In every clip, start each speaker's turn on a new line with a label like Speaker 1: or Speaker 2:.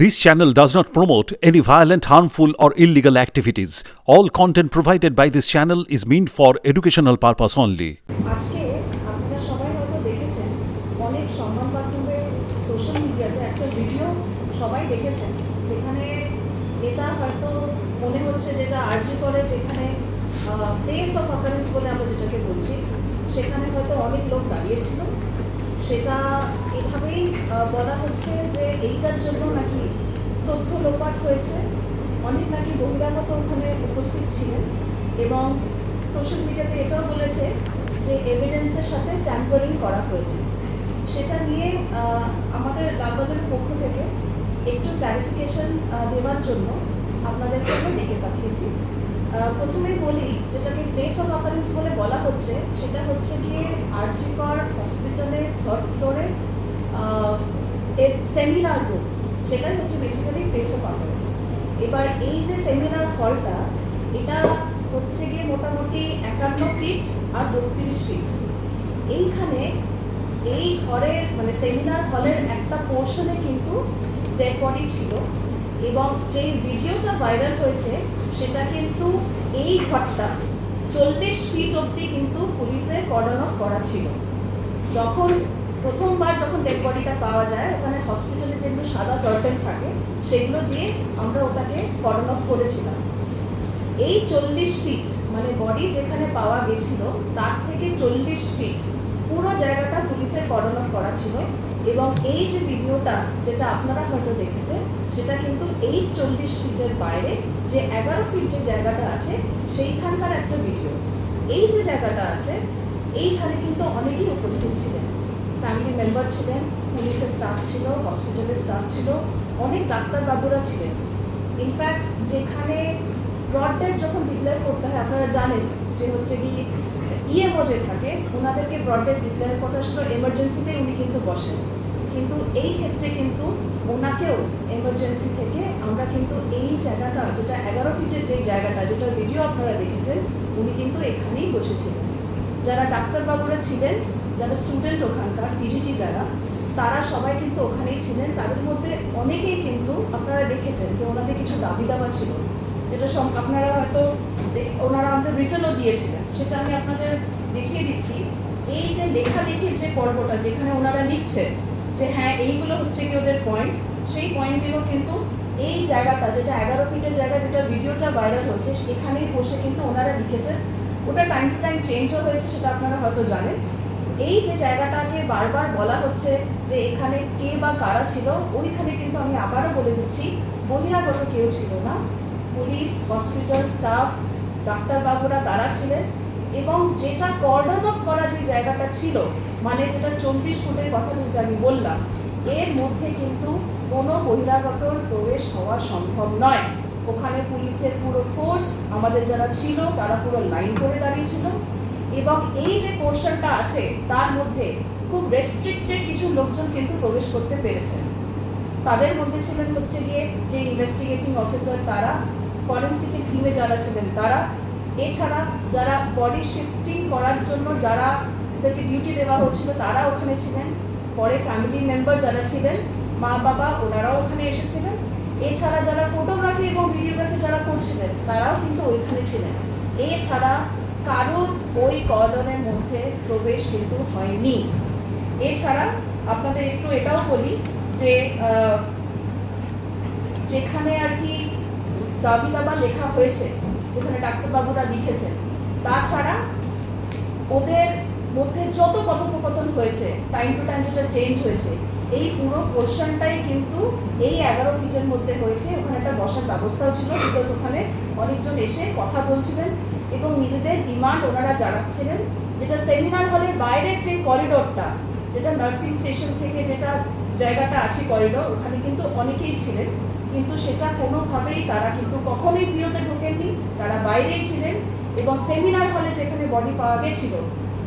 Speaker 1: This channel does not promote any violent, harmful, or illegal activities. All content provided by this channel is meant for educational purpose only.
Speaker 2: মনে সেখানে হয়তো অনেক লোক দাঁড়িয়েছিল সেটা এভাবেই বলা হচ্ছে যে এইটার জন্য নাকি তথ্য লোপাট হয়েছে। অনেক নাকি বহিরাগত ওখানে উপস্থিত ছিলেন এবং সোশ্যাল মিডিয়াতে এটাও বলেছে যে এভিডেন্সের সাথে ট্যাম্পারিং করা হয়েছে। সেটা নিয়ে আমাদের লালবাজারের পক্ষ থেকে একটু ক্লারিফিকেশন দেওয়ার জন্য আপনাদের আমরা ডেকে পাঠিয়েছি। আহ, প্রথমেই বলি যেটাকে প্লেস অফ অকারেন্স বলে বলা হচ্ছে সেটা হচ্ছে গিয়ে আরজিকর হসপিটালের থার্ড ফ্লোরে সেমিনার রুম সেটাই হচ্ছে বেসিক্যালি প্লেস অফ অকারেন্স এবার এই যে সেমিনার হলটা এটা হচ্ছে গিয়ে মোটামুটি একান্ন ফিট আর বত্রিশ ফিট এইখানে এই ঘরের মানে সেমিনার হলের একটা পোর্শনে কিন্তু ডেড ছিল এবং যেই ভিডিওটা ভাইরাল হয়েছে, সেটা কিন্তু এই ঘরটা চল্লিশ ফিট অবধি কিন্তু পুলিশের কর্ডন অফ করা ছিল। যখন প্রথমবার যখন ডেড বডিটা পাওয়া যায়, ওখানে হসপিটালে যেগুলো সাদা কার্টেন থাকে, সেগুলো দিয়ে আমরা ওটাকে কর্ডন অফ করেছিলাম। এই চল্লিশ ফিট মানে বডি যেখানে পাওয়া গেছিল, তার থেকে চল্লিশ ফিট পুরো জায়গাটা পুলিশের কর্ডন অফ করা ছিল এবং এই যে ভিডিওটা, যেটা আপনারা হয়তো দেখেছেন, সেটা কিন্তু এই চল্লিশ ফিটের বাইরে যে এগারো ফিট যে জায়গাটা আছে, সেইখানকার একটা ভিডিও এই যে জায়গাটা আছে, এইখানে কিন্তু অনেকেই উপস্থিত ছিলেন। ফ্যামিলি মেম্বার ছিলেন পুলিশের স্টাফ ছিল হসপিটালের স্টাফ ছিল, অনেক ডাক্তারবাবুরা ছিলেন। ইনফ্যাক্ট যেখানে ব্রডডেড যখন ডিক্লেয়ার করতে হয়, আপনারা জানেন যে হচ্ছে কি ইএমও যে থাকে, ওনাদেরকে ব্রডডেড ডিক্লেয়ার করার সময় এমার্জেন্সিতে উনি কিন্তু বসেন। কিন্তু এই ক্ষেত্রে কিন্তু ওনাকেও এমার্জেন্সি থেকে আমরা কিন্তু এই জায়গাটা, যেটা এগারো ফিটের যে জায়গাটা, যেটা ভিডিও আপনারা দেখেছেন, উনি কিন্তু এখানেই বসেছিলেন। যারা ডাক্তারবাবুরা ছিলেন যারা স্টুডেন্ট ওখানকার পিজিটি যারা, তারা সবাই কিন্তু ওখানেই ছিলেন। তাদের মধ্যে অনেকেই কিন্তু আপনারা দেখেছেন যে ওনাদের কিছু দাবি দাবা ছিল, যেটা সব আপনারা হয়তো ওনারা আমাদের রিটার্নও দিয়েছিলেন। সেটা আমি আপনাদের দেখিয়ে দিচ্ছি। এই যে লেখালেখির যে পর্বটা, যেখানে ওনারা লিখছেন যে হ্যাঁ এইগুলো হচ্ছে কি ওদের পয়েন্ট সেই পয়েন্টগুলো কিন্তু এই জায়গাটা, যেটা এগারো ফিটের জায়গা, যেটা ভিডিওটা ভাইরাল হচ্ছে এখানেই বসে কিন্তু ওনারা লিখেছেন। ওটা টাইম টু টাইম চেঞ্জও হয়েছে, সেটা আপনারা হয়তো জানেন। এই যে জায়গাটাকে বারবার বলা হচ্ছে যে এখানে কে বা কারা ছিল, ওইখানে কিন্তু আমি আবারও বলে দিচ্ছি, বহিরাগত কেউ ছিল না। পুলিশ, হসপিটাল, স্টাফ, ডাক্তারবাবুরা তারা ছিলেন এবং যেটা কর্ডন অফ করা যে জায়গাটা ছিল মানে যেটা চব্বিশ ফুটের কথা যেটা আমি বললাম, এর মধ্যে কিন্তু কোনো বহিরাগত প্রবেশ হওয়া সম্ভব নয়। ওখানে পুলিশের পুরো ফোর্স আমাদের যারা ছিল, তারা পুরো লাইন করে দাঁড়িয়েছিল এবং এই যে পোর্শনটা আছে, তার মধ্যে খুব রেস্ট্রিক্টেড কিছু লোকজন কিন্তু প্রবেশ করতে পেরেছেন। তাদের মধ্যে ছিলেন হচ্ছে গিয়ে যে ইনভেস্টিগেটিং অফিসার তারা ফরেন্সিকের টিমে যারা ছিলেন তারা। এছাড়া যারা বডি শিফটিং করার জন্য যারা তাদেরকে ডিউটি দেওয়া হচ্ছিল, তারা ওখানে ছিলেন। পরে ফ্যামিলি মেম্বার যারা ছিলেন, মা, বাবা ওনারাও ওখানে এসেছিলেন। এছাড়া যারা ফটোগ্রাফি এবং ভিডিওগ্রাফি যারা করছিলেন, তারাও কিন্তু ওইখানে ছিলেন। এছাড়া কারোর ওই কর্ডনের মধ্যে প্রবেশ কিন্তু হয়নি। এছাড়া আপনাদের একটু এটাও বলি যে যেখানে আর কি দাবি দাবা লেখা হয়েছে, যেখানে ডাক্তারবাবুরা লিখেছেন, তাছাড়া ওদের মধ্যে যত কথোপকথন হয়েছে টাইম টু টাইম যেটা চেঞ্জ হয়েছে, এই পুরো পোর্শনটাই কিন্তু এই এগারো ফিটের মধ্যে হয়েছে। ওখানে একটা বসার ব্যবস্থাও ছিল বিকজ ওখানে অনেকজন এসে কথা বলছিলেন। এবং নিজেদের ডিমান্ড ওনারা জানাচ্ছিলেন যেটা সেমিনার হলের বাইরের যে করিডোরটা যেটা নার্সিং স্টেশন থেকে যেটা জায়গাটা আছে করিডোর ওখানে কিন্তু অনেকেই ছিলেন কিন্তু সেটা কোনোভাবেই তারা কিন্তু কখনোই প্রিয়তে ঢোকেননি তারা বাইরেই ছিলেন এবং সেমিনার হলে যেখানে বডি পাওয়া গেছিল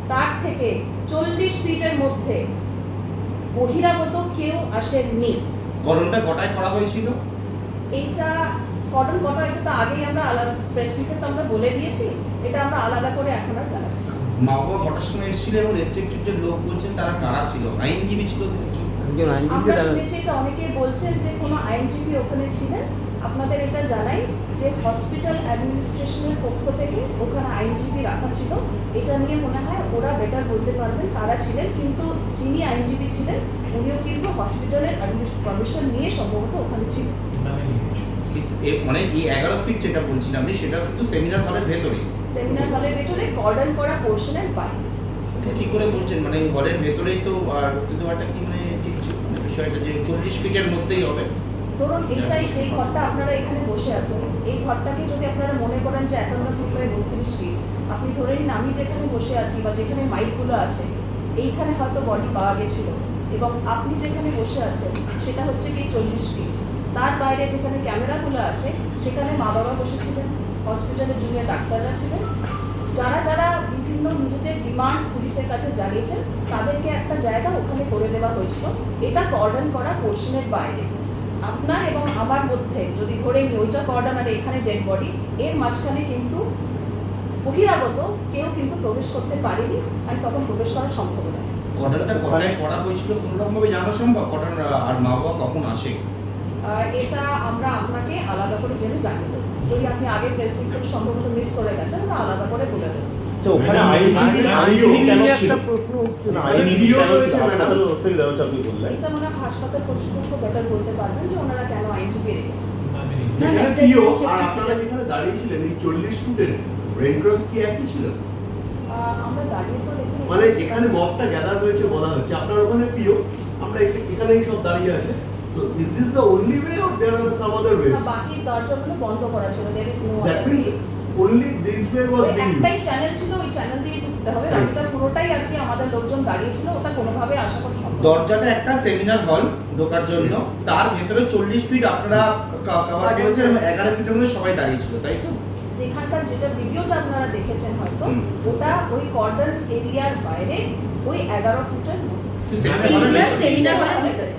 Speaker 2: তার থেকে চল্লিশ ফিটের মধ্যে বহিরাগত কেউ আসেননি।
Speaker 3: গরমটা কটায় করা হয়েছিল?
Speaker 2: এইটা কটন কটা এটা তো আগেই আমরা আলাদা প্রেস ব্রিফে তো আমরা বলে দিয়েছি এটা আমরা আলাদা করে এখন আর জানাচ্ছি
Speaker 3: মা বাবা কটার সময় এসেছিল এবং রেস্ট্রিক্টেড যে লোক বলছেন তারা কারা ছিল? আইনজীবী ছিল
Speaker 2: আমরা শুনেছি এটা অনেকে বলছেন যে কোনো আইনজীবী ওখানে ছিলেন। আপনাদের এটা জানাই যে হসপিটাল অ্যাডমিনিস্ট্রেশনের পক্ষ থেকে ওখানে আইনজীবী রাখা ছিল। এটা নিয়ে মনে হয় ওরা বেটার বলতে পারবেন কারা ছিলেন কিন্তু যিনি আইনজীবী ছিলেন উনিও কিন্তু হসপিটালের পারমিশন নিয়ে সম্ভবত ওখানে ছিলেন।
Speaker 3: এ- মানে এই এগারো ফিট যেটা বলছিলাম আপনি সেটা কিন্তু সেমিনার হলের ভেতরেই
Speaker 2: সেমিনার হলের ভেতরে কর্ডন করা পোর্শনের বাইরে।
Speaker 3: কি করে বলছেন? মানে ঘরের ভেতরেই তো আর ঢুকতে দেওয়াটা কি মানে ঠিক মানে বিষয়টা যে চল্লিশ ফিটের মধ্যেই হবে।
Speaker 2: ধরুন এইটাই এই ঘরটা আপনারা এখানে বসে আছেন। এই ঘরটাকে যদি আপনারা মনে করেন যে একান্ন ফিট বাই বত্রিশ ফিট আপনি ধরে নিন আমি যেখানে বসে আছি বা যেখানে মাইকগুলো আছে এইখানে হয়তো বডি পাওয়া গেছিল। এবং আপনি যেখানে বসে আছেন সেটা হচ্ছে কি চল্লিশ ফিট তার বাইরে যেখানে ক্যামেরাগুলো আছে, সেখানে মা বাবা বসেছিলেন, হসপিটালে জুনিয়র ডাক্তাররা ছিলেন। যারা যারা বিভিন্ন নিজেদের ডিমান্ড পুলিশের কাছে জানিয়েছেন, তাদেরকে একটা জায়গা ওখানে করে দেওয়া হয়েছিল। এটা কর্ডন করা পোর্শনের বাইরে। আপনার এবং আমার মধ্যে যদি ধরে নিই, ওইটা কর্ডন আর এখানে ডেড বডি এর মাঝখানে কিন্তু বহিরাগত কেউ কিন্তু প্রবেশ করতে পারেনি আর তখন প্রবেশ করা সম্ভব নয়।
Speaker 3: কটায় করা হয়েছিল কোনো রকম ভাবে জানা সম্ভব কটান আর মা বাবা কখন আসে?
Speaker 2: এটা আমরা আপনাকে আলাদা করে জেনে জানিয়ে দেবো। যদি আপনি আগে প্রেস থেকে সম্ভবত মিস করে গেছেন আমরা আলাদা করে বলে দেবো।
Speaker 4: আচ্ছা,
Speaker 2: মনে হাসপাতাল কর্তৃপক্ষ বেটার বলতে পারবেন যে ওনারা কেন আইনজীবী রেখেছেন।
Speaker 5: যেখানে
Speaker 2: এটা
Speaker 5: পিও
Speaker 2: হচ্ছে
Speaker 5: আর
Speaker 2: সেটা
Speaker 5: আপনারা যেখানে দাঁড়িয়েছিলেন এই চল্লিশ ফুটের ব্রেন ক্রস কি একই ছিল?
Speaker 2: আহ, আমরা দাঁড়িয়ে তো
Speaker 5: মানে যেখানে মবটা গ্যাদার হয়েছে বলা হচ্ছে আপনার ওখানে পিও আমরা এখা- এখানেই সব দাঁড়িয়ে আছে। তো is this the only way or there are some other ways
Speaker 2: বাকি দরজাগুলো বন্ধ করা ছিল is no
Speaker 5: that means only this way was
Speaker 2: ওই
Speaker 5: বিং
Speaker 2: একটাই চ্যানেল ছিল ওই চ্যানেল দিয়ে ঢুকতে হবে. ওটা পুরোটাই আর কি আমাদের লোকজন দাঁড়িয়ে ছিল ওটা কোনোভাবে আশা করা সম্ভব
Speaker 3: দরজাটা একটা সেমিনার হল ঢোকার জন্য। তার ভেতরে চল্লিশ ফিট আপনারা কভার করেছেন এবং এগারো ফিটের মধ্যে সবাই দাঁড়িয়েছিল তাই তো?
Speaker 2: যেখানকার যেটা ভিডিওটা আপনারা দেখেছেন হয়তো ওটা ওই কর্ডন এরিয়ার বাইরে ওই এগারো ফুটের মধ্যে।
Speaker 3: সেমিনার হলের
Speaker 2: সেমিনার হলের ভেতরে।